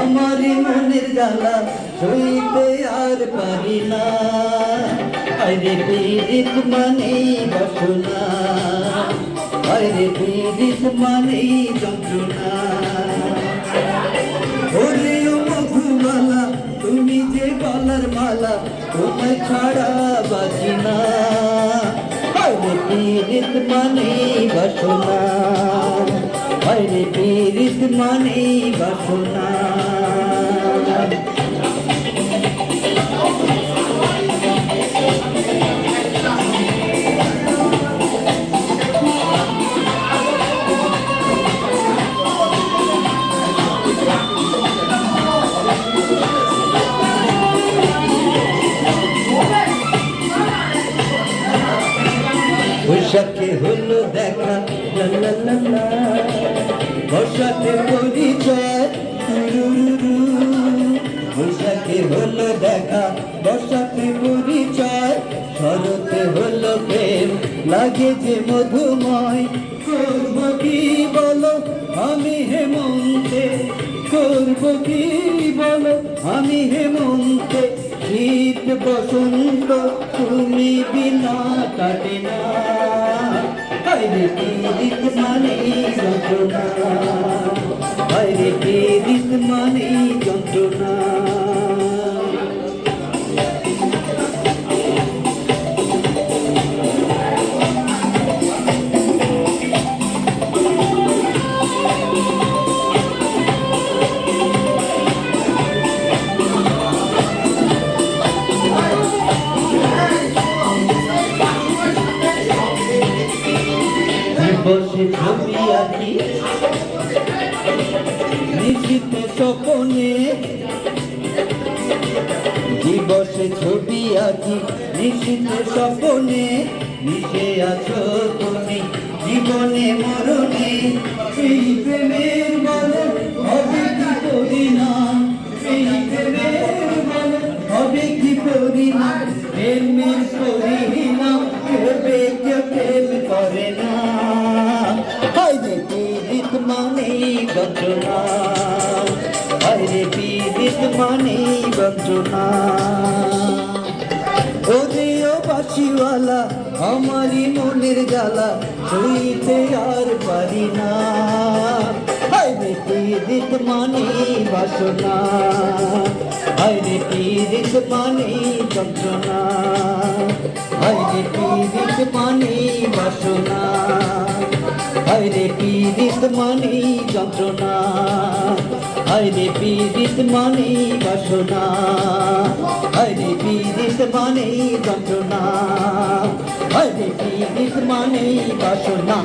আমার মনের জ্বালা সইতে আর পারি না। আরে পীড়িত মানে বসনা আরে পীড়িত মানে যন্ত্রণা। ওরে মধুমালা, তুমি যে গলার মালা তোমায় ছাড়া বাজি না। আরে পীড়িত মানে বসনা আরে পীড়িত মানে বসনা। বৈশাখে হলো দেখা। বর্ষাতে পরিচয়। বৈশাখে হলো দেখা বর্ষাতে পরিচয়। শরতে হলো প্রেম, লাগে যে মধুময়। করব কি বলো, আমি হেমন্তে। করব কি বলো, আমি হেমন্তে। শীত বসন্ত, তুমি বিনা কাটে না। পীড়িত মানে যন্ত্রণা বাইরে পীড়িত মানে বসে নিশিতে স্বপনে দিবসে ছবি আঁকি। স্বপনে মিশে আছো তুমি। জীবনে মরণে সেই প্রেমের বলে হবে কি না সেই প্রেমের হবে কি প্রেমের পীড়িত মানে যন্ত্রণা হাইরে পীড়িত মানে যন্ত্রণা ওরে ও বাসিওয়ালা আমারই মনের জ্বালা সইতে আর পারি না। হাইরে পীড়িত মানে বাসনা। হাইরে পীড়িত মানে যন্ত্রণা। হাইরে পীড়িত মানে বাসনা। হাইরে পীড়িত মানি যন্ত্রণা হাইরে পীড়িত মানি বাসনা হাইরে পীড়িত মানি যন্ত্রণা হাইরে পীড়িত মানি বাসনা।